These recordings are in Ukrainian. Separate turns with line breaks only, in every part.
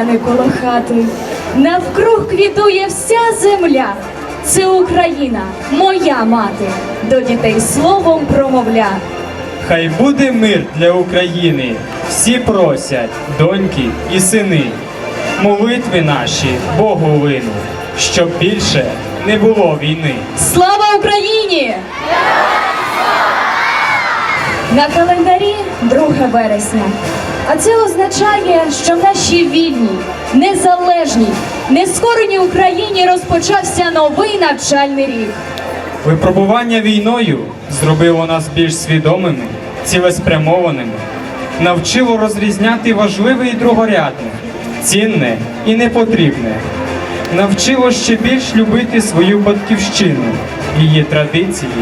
клени коло хати. Навкруг квітує вся земля. Це Україна, моя мати, до дітей словом промовля.
Хай буде мир для України. Всі просять, доньки і сини. Молитви наші Богу лину, щоб більше не було війни.
Слава Україні! На календарі 2 вересня. А це означає, що в нашій вільній, незалежній, нескореній Україні розпочався новий навчальний рік.
Випробування війною зробило нас більш свідомими, цілеспрямованими, навчило розрізняти важливе і другорядне, цінне і непотрібне, навчило ще більш любити свою батьківщину, її традиції,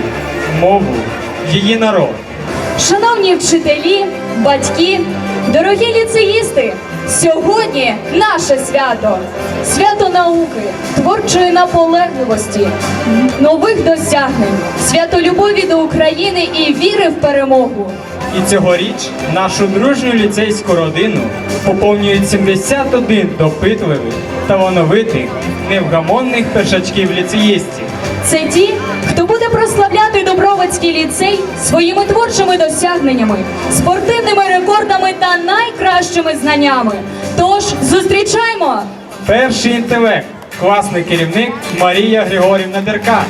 мову, її народ.
Шановні вчителі, батьки, дорогі ліцеїсти, сьогодні наше свято, свято науки, творчої наполегливості, нових досягнень, свято любові до України і віри в перемогу.
І цьогоріч нашу дружню ліцейську родину поповнюють 71 допитливих, талановитих, невгамонних першачків ліцеїстів.
Це ті, хто буде прославляти Добровицький ліцей своїми творчими досягненнями, спортивними рекордами та найкращими знаннями. Тож зустрічаймо!
Перший інтелект, класний керівник Марія Григорівна Деркан.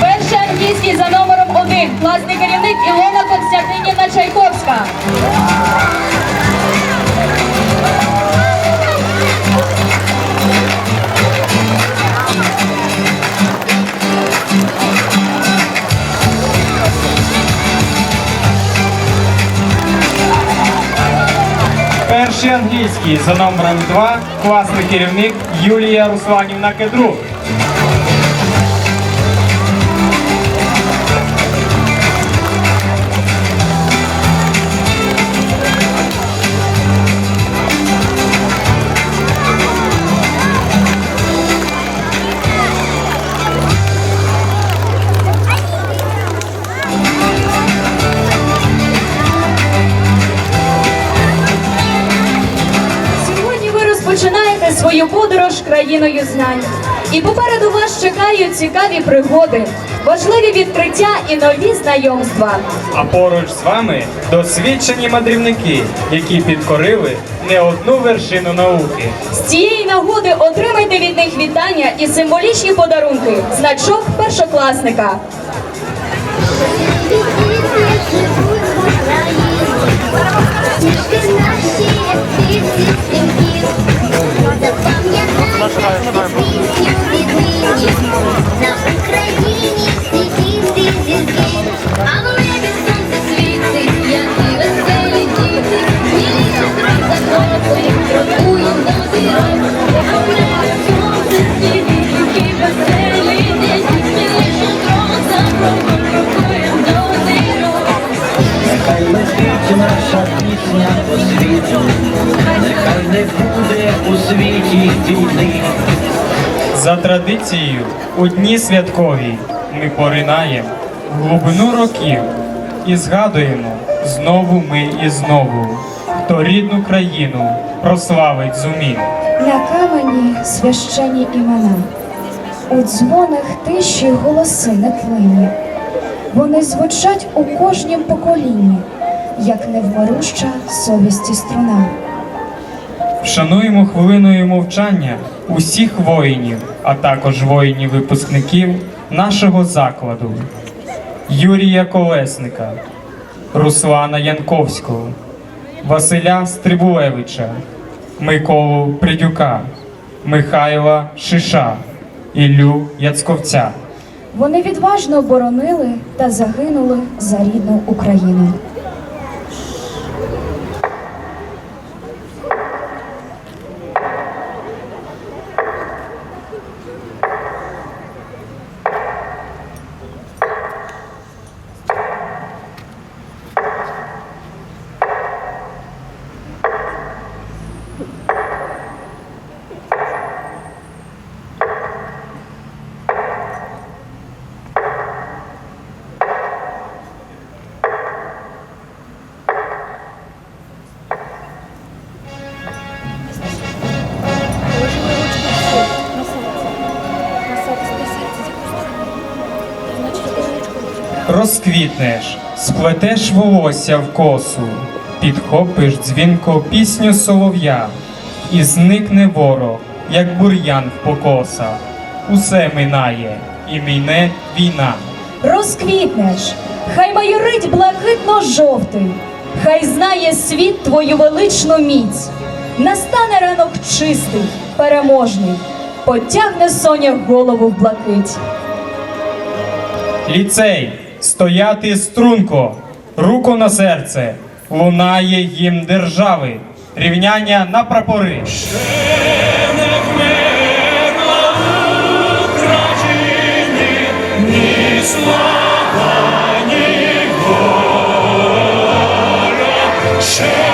Перший англійський за номером один. Класний керівник Ілона Константинівна Чайковська.
Перший англійський за номером 2, класний керівник Юлія Русланівна Кедрук.
Подорож знань. І попереду вас чекають цікаві пригоди, важливі відкриття і нові знайомства.
А поруч з вами досвідчені мандрівники, які підкорили не одну вершину науки.
З цієї нагоди отримайте від них вітання і символічні подарунки. Значок першокласника.
На
традицією, у дні святкові ми поринаємо в глибину років і згадуємо знову ми і знову, хто рідну країну прославить зумів.
На камені священні імена, у дзвонах тиші голоси нетлинні. Вони звучать у кожнім поколінні, як невмируща совісті струна.
Вшануємо хвилиною мовчання усіх воїнів, а також воїнів-випускників нашого закладу. Юрія Колесника, Руслана Янковського, Василя Стрибулевича, Миколу Придюка, Михайла Шиша, Іллю Яцковця.
Вони відважно боронили та загинули за рідну Україну.
Розквітнеш, сплетеш волосся в косу, підхопиш дзвінко пісню солов'я, і зникне ворог, як бур'ян в покоса. Усе минає, і міне війна.
Розквітнеш, хай майорить блакитно-жовтий, хай знає світ твою величну міць. Настане ранок чистий, переможний, потягне соня голову в блакить.
Ліцей, стояти струнко, руку на серце, лунає їм держави, рівняння на прапори. Ліцей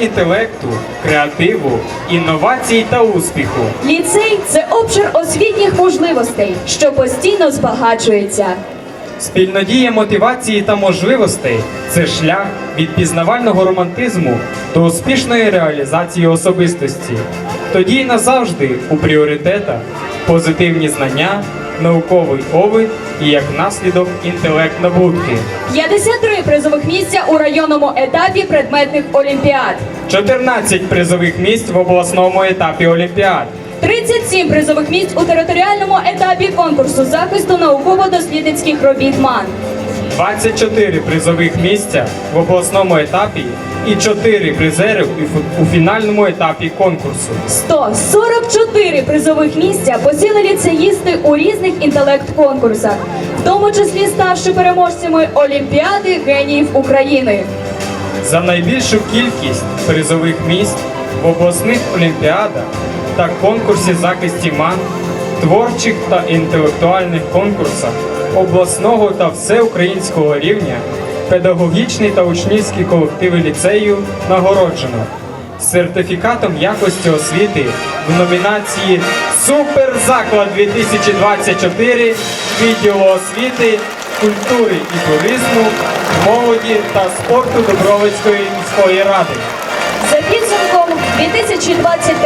інтелекту, креативу, інновацій та успіху.
Ліцей це обшир освітніх можливостей, що постійно збагачується.
Спільнодія мотивації та можливостей це шлях від пізнавального романтизму до успішної реалізації особистості. Тоді й назавжди у пріоритетах позитивні знання, науковий овид і як наслідок інтелект набутки.
53 призових місця у районному етапі предметних олімпіад.
14 призових місць в обласному етапі Олімпіад.
37 призових місць у територіальному етапі конкурсу захисту науково-дослідницьких робіт МАН.
24 призових місця в обласному етапі і 4 призери у у фінальному етапі конкурсу.
144 призових місця посіли ліцеїсти у різних інтелект-конкурсах, в тому числі ставши переможцями Олімпіади геніїв України.
За найбільшу кількість призових місць в обласних олімпіадах та конкурсі захисті МАН, творчих та інтелектуальних конкурсах обласного та всеукраїнського рівня педагогічні та учнівські колективи ліцею нагороджено сертифікатом якості освіти в номінації Суперзаклад 2024 відділу освіти, культури і туризму, молоді та спорту Дубровицької міської ради.
За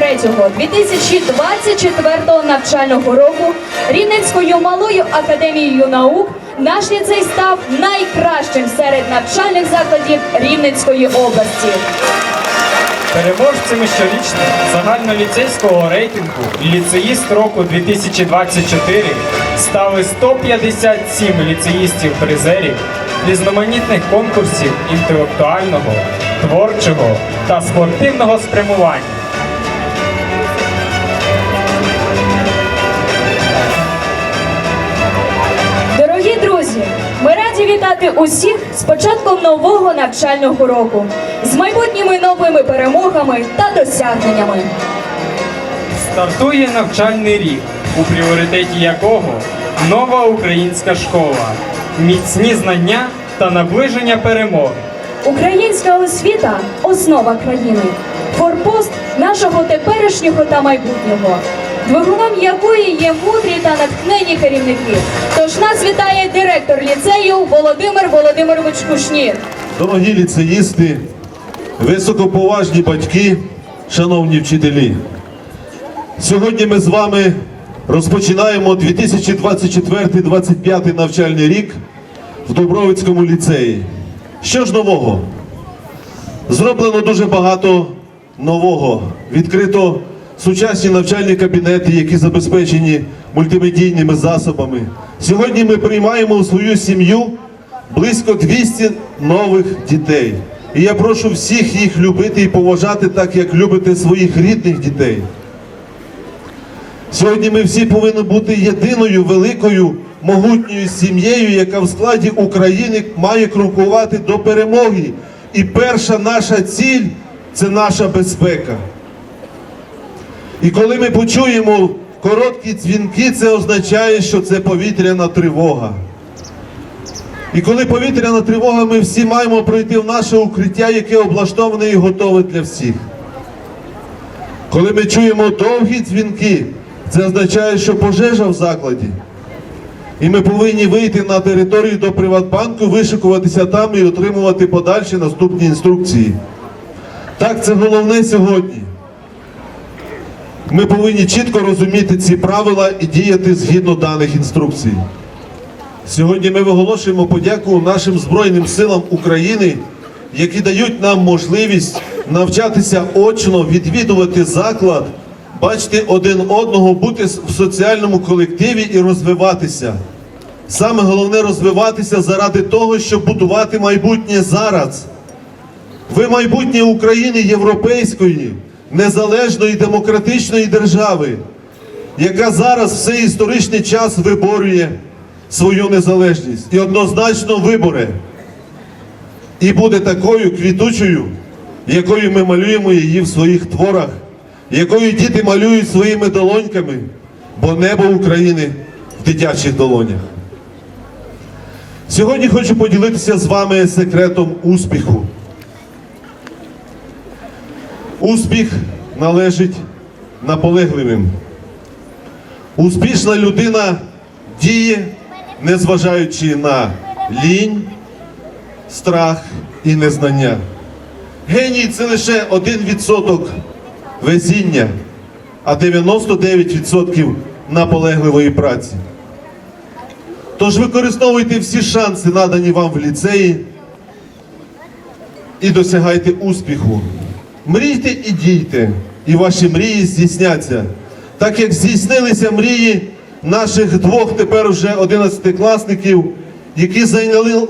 підсумком 2023-2024 навчального року Рівненською малою академією наук наш ліцей став найкращим серед навчальних закладів Рівненської області.
Переможцями щорічного загальноліцейського рейтингу ліцеїст року 2024 стали 157 ліцеїстів-призерів різноманітних конкурсів інтелектуального, творчого та спортивного спрямування.
Дорогі друзі, ми раді вітати усіх з початком нового навчального року, з майбутніми новими перемогами та досягненнями.
Стартує навчальний рік, у пріоритеті якого нова українська школа, міцні знання та наближення перемоги.
Українська освіта основа країни, форпост нашого теперішнього та майбутнього, двигуном якої є мудрі та натхнені керівники. Тож нас вітає директор ліцею Володимир Володимирович Кушнір.
Дорогі ліцеїсти, високоповажні батьки, шановні вчителі. Сьогодні ми з вами розпочинаємо 2024-2025 навчальний рік в Дубровицькому ліцеї. Що ж нового? Зроблено дуже багато нового. Відкрито сучасні навчальні кабінети, які забезпечені мультимедійними засобами. Сьогодні ми приймаємо у свою сім'ю близько 200 нових дітей. І я прошу всіх їх любити і поважати так, як любите своїх рідних дітей. Сьогодні ми всі повинні бути єдиною великою могутньою сім'єю, яка в складі України має крокувати до перемоги. І перша наша ціль це наша безпека. І коли ми почуємо короткі дзвінки, це означає, що це повітряна тривога. І коли повітряна тривога, ми всі маємо пройти в наше укриття, яке облаштоване і готове для всіх. Коли ми чуємо довгі дзвінки, це означає, що пожежа в закладі. І ми повинні вийти на територію до Приватбанку, вишикуватися там і отримувати подальші наступні інструкції. Так, це головне сьогодні. Ми повинні чітко розуміти ці правила і діяти згідно даних інструкцій. Сьогодні ми виголошуємо подяку нашим Збройним силам України, які дають нам можливість навчатися очно, відвідувати заклад, бачити один одного, бути в соціальному колективі і розвиватися. Саме головне розвиватися заради того, щоб будувати майбутнє зараз. Ви майбутнє України європейської, незалежної демократичної держави, яка зараз все історичний час виборює свою незалежність і однозначно виборе. І буде такою квітучою, якою ми малюємо її в своїх творах, якою діти малюють своїми долоньками, бо небо України в дитячих долонях. Сьогодні хочу поділитися з вами секретом успіху. Успіх належить наполегливим. Успішна людина діє, незважаючи на лінь, страх і незнання. Геній це лише 1% везіння, а 99% наполегливої праці. Тож використовуйте всі шанси, надані вам в ліцеї, і досягайте успіху. Мрійте і дійте, і ваші мрії здійсняться. Так як здійснилися мрії наших двох тепер уже 11-класників, які зайняли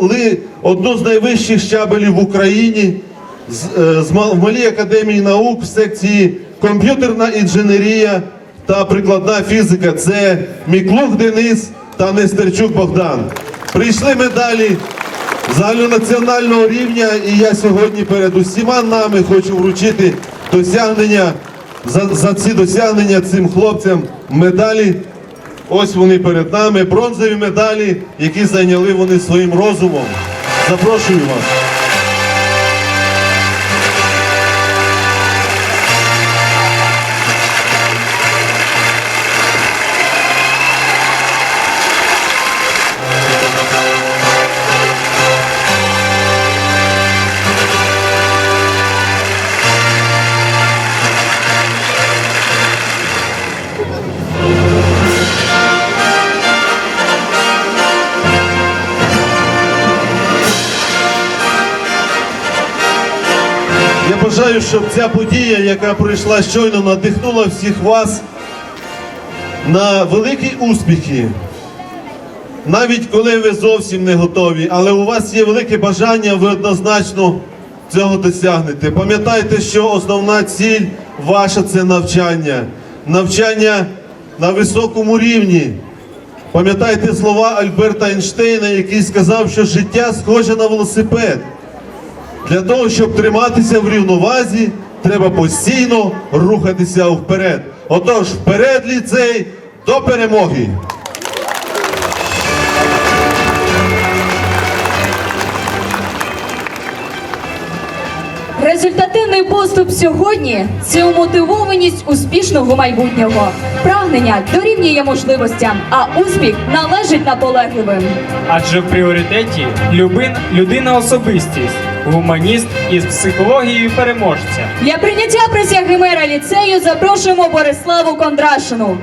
одну з найвищих щабелів в Україні е, в Малій академії наук в секції комп'ютерна інженерія та прикладна фізика. Це Міклух Денис та Нестерчук Богдан. Прийшли медалі загальнонаціонального рівня, і я сьогодні перед усіма нами хочу вручити досягнення за, за ці досягнення цим хлопцям медалі. Ось вони перед нами, бронзові медалі, які зайняли вони своїм розумом. Запрошую вас. Щоб ця подія, яка пройшла щойно, надихнула всіх вас на великі успіхи. Навіть коли ви зовсім не готові, але у вас є велике бажання, ви однозначно цього досягнете. Пам'ятайте, що основна ціль ваша це навчання. Навчання на високому рівні. Пам'ятайте слова Альберта Ейнштейна, який сказав, що життя схоже на велосипед. Для того, щоб триматися в рівновазі, треба постійно рухатися вперед. Отож, вперед ліцей до перемоги!
Результативний поступ сьогодні це умотивованість успішного майбутнього. Прагнення дорівнює можливостям, а успіх належить наполегливим.
Адже в пріоритеті любин, людина особистість, гуманіст із психологією переможця.
Для прийняття присяги мера ліцею запрошуємо Бориславу Кондрашину.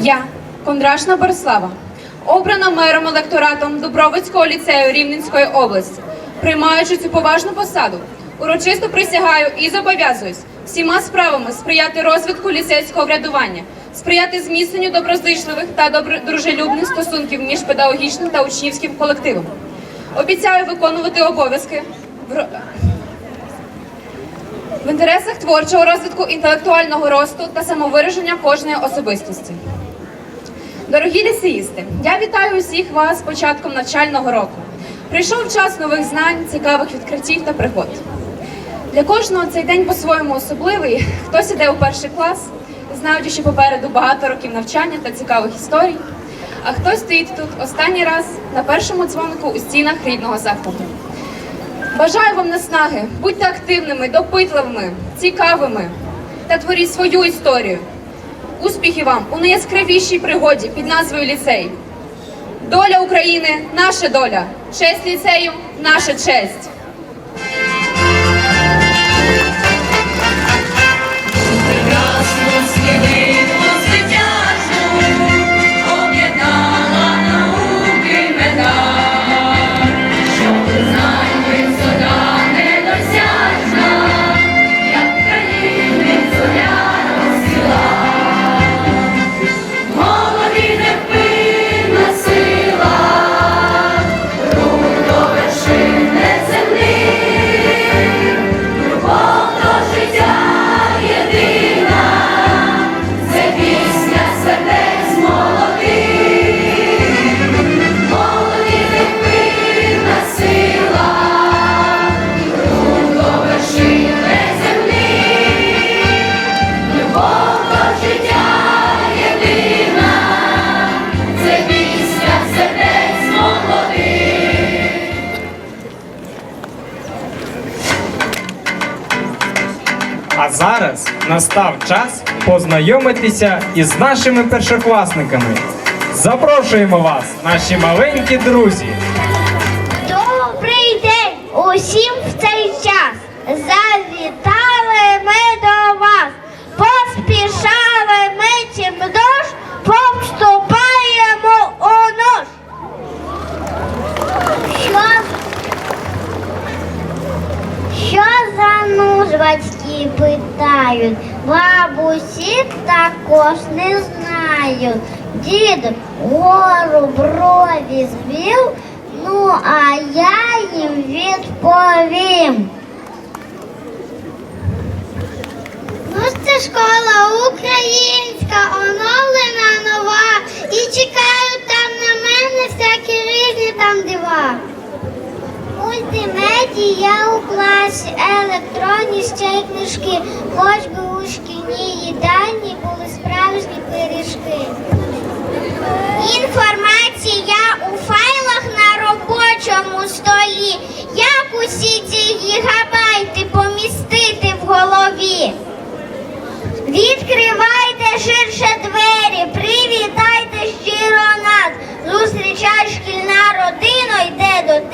Я, Кондрашна Борислава, обрана мером електоратом Дубровицького ліцею Рівненської області, приймаючи цю поважну посаду, урочисто присягаю і зобов'язуюсь всіма справами сприяти розвитку ліцейського врядування, сприяти зміцненню доброзичливих та дружелюбних стосунків між педагогічним та учнівським колективом. Обіцяю виконувати обов'язки в в інтересах творчого розвитку, інтелектуального росту та самовираження кожної особистості. Дорогі лісеїсти, я вітаю усіх вас з початком навчального року. Прийшов час нових знань, цікавих відкриттів та пригод. Для кожного цей день по-своєму особливий. Хтось іде у перший клас, знаючи, що попереду багато років навчання та цікавих історій, а хтось стоїть тут останній раз на першому дзвонику у стінах рідного закладу. Бажаю вам наснаги, будьте активними, допитливими, цікавими та творіть свою історію. Успіхів вам у найяскравішій пригоді під назвою ліцей. Доля України наша доля. Честь ліцею наша честь.
Настав час познайомитися із нашими першокласниками. Запрошуємо вас, наші маленькі друзі.
Добрий день усім батьки питають? Бабусі також не знають. Дід гору брові звів, ну а я їм відповім. Ну, це школа українська, оновлена нова. І чекають там на мене всякі різні там дива. Мультимедія у класі, електронні ще й книжки, хоч би у шкільній їдальні були справжні пиріжки. Інформація у файлах на робочому столі. Як усі ці гігабайти помістити в голові? Відкривайте ширше двері, привітайте щиро нас. Зустрічай шкільна родина, йде до тебе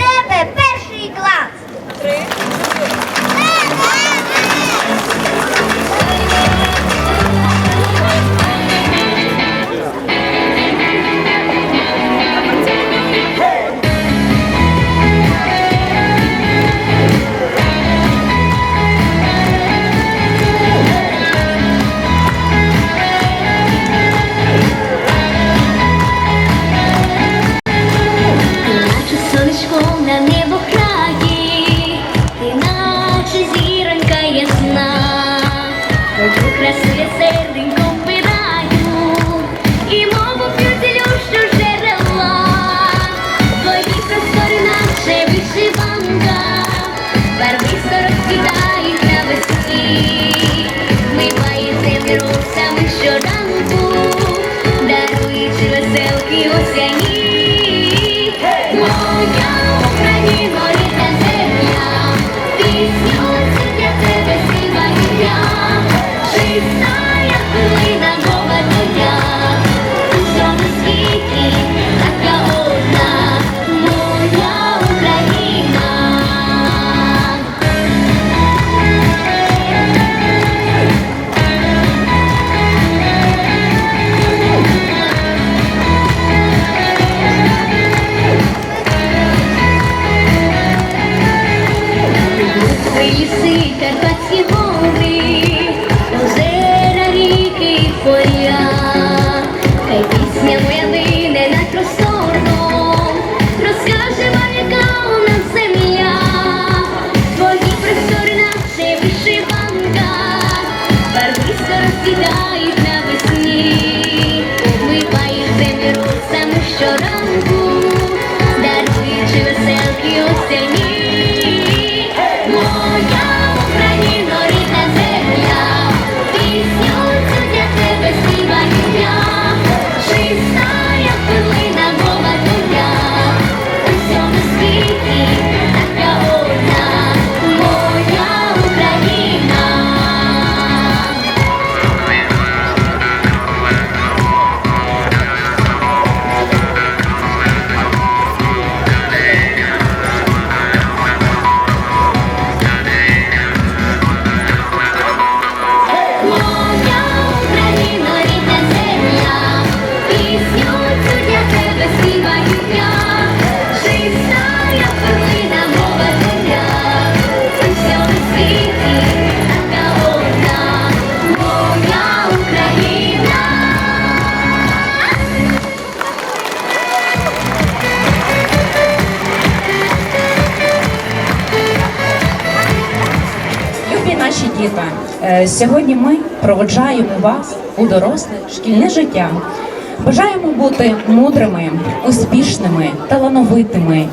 сьогодні ми проводжаємо вас у доросле шкільне життя. Бажаємо бути мудрими, успішними, талановитими,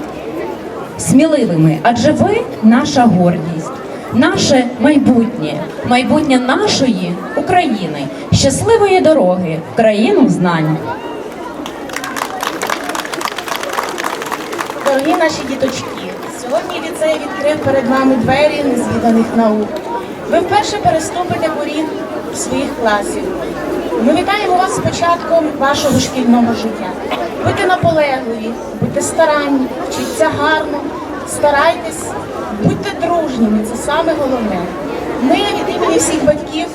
сміливими, адже ви наша гордість, наше майбутнє, майбутнє нашої України, щасливої дороги в країну знань.
Дорогі наші діточки, сьогодні ліцей відкрив перед вами двері незвіданих наук. Ви вперше переступите поріг своїх класів. Ми вітаємо вас з початком вашого шкільного життя. Будьте наполегливі, будьте старанні, вчіться гарно, старайтесь, будьте дружніми, це саме головне. Ми від імені всіх батьків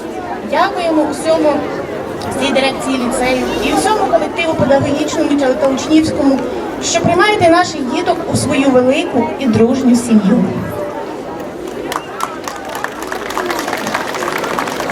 дякуємо усьому всій дирекції ліцею і всьому колективу педагогічному та учнівському, що приймаєте наших діток у свою велику і дружню сім'ю.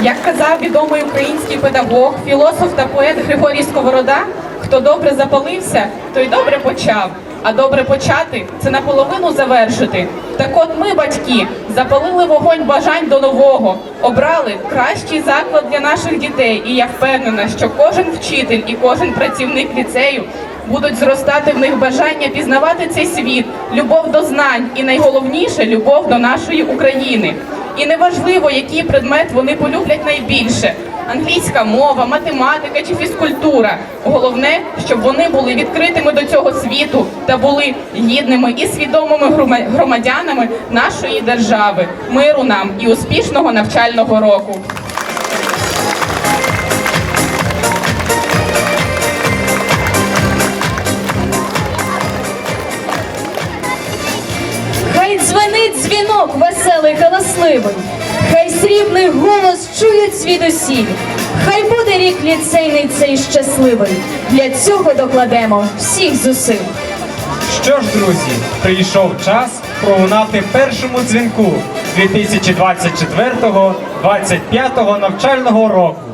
Як казав відомий український педагог, філософ та поет Григорій Сковорода, хто добре запалився, той добре почав. А добре почати це наполовину завершити. Так от ми, батьки, запалили вогонь бажань до нового, обрали кращий заклад для наших дітей. І я впевнена, що кожен вчитель і кожен працівник ліцею будуть зростати в них бажання пізнавати цей світ, любов до знань і найголовніше любов до нашої України. І неважливо, який предмет вони полюблять найбільше: англійська мова, математика чи фізкультура. Головне, щоб вони були відкритими до цього світу та були гідними і свідомими громадянами нашої держави, миру нам і успішного навчального року.
Веселий галасливий, хай срібний голос чують звідусіль. Хай буде рік ліцейний цей щасливий. Для цього докладемо всіх зусиль.
Що ж, друзі, прийшов час пролунати першому дзвінку 2024-2025 навчального року.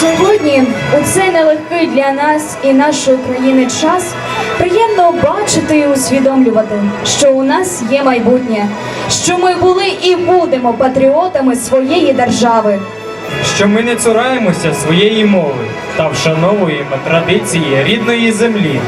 Сьогодні у цей нелегкий для нас і нашої країни час приємно бачити і усвідомлювати, що у нас є майбутнє, що ми були і будемо патріотами своєї держави.
що ми не цураємося своєї мови та вшановуємо традиції рідної землі.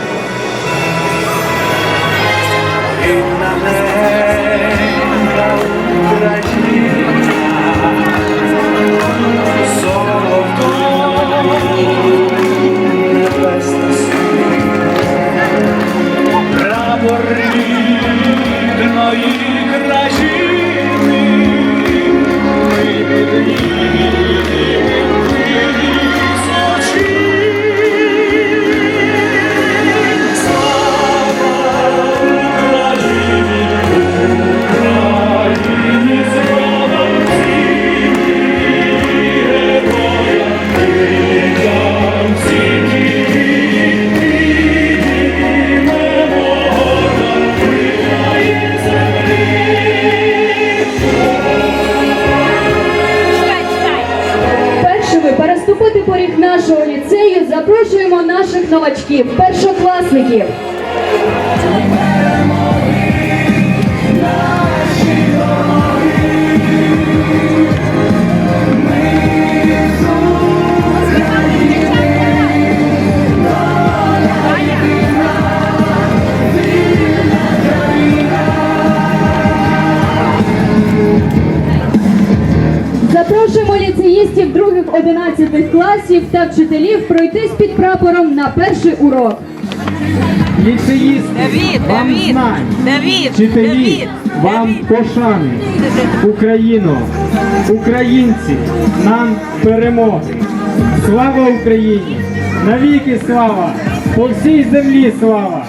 Та вчителів пройтись під прапором на перший урок.
Ліцеїсти, вам знань, вчителі, вам пошани. Україно, українці, нам перемоги. Слава Україні! Навіки слава! По всій землі слава!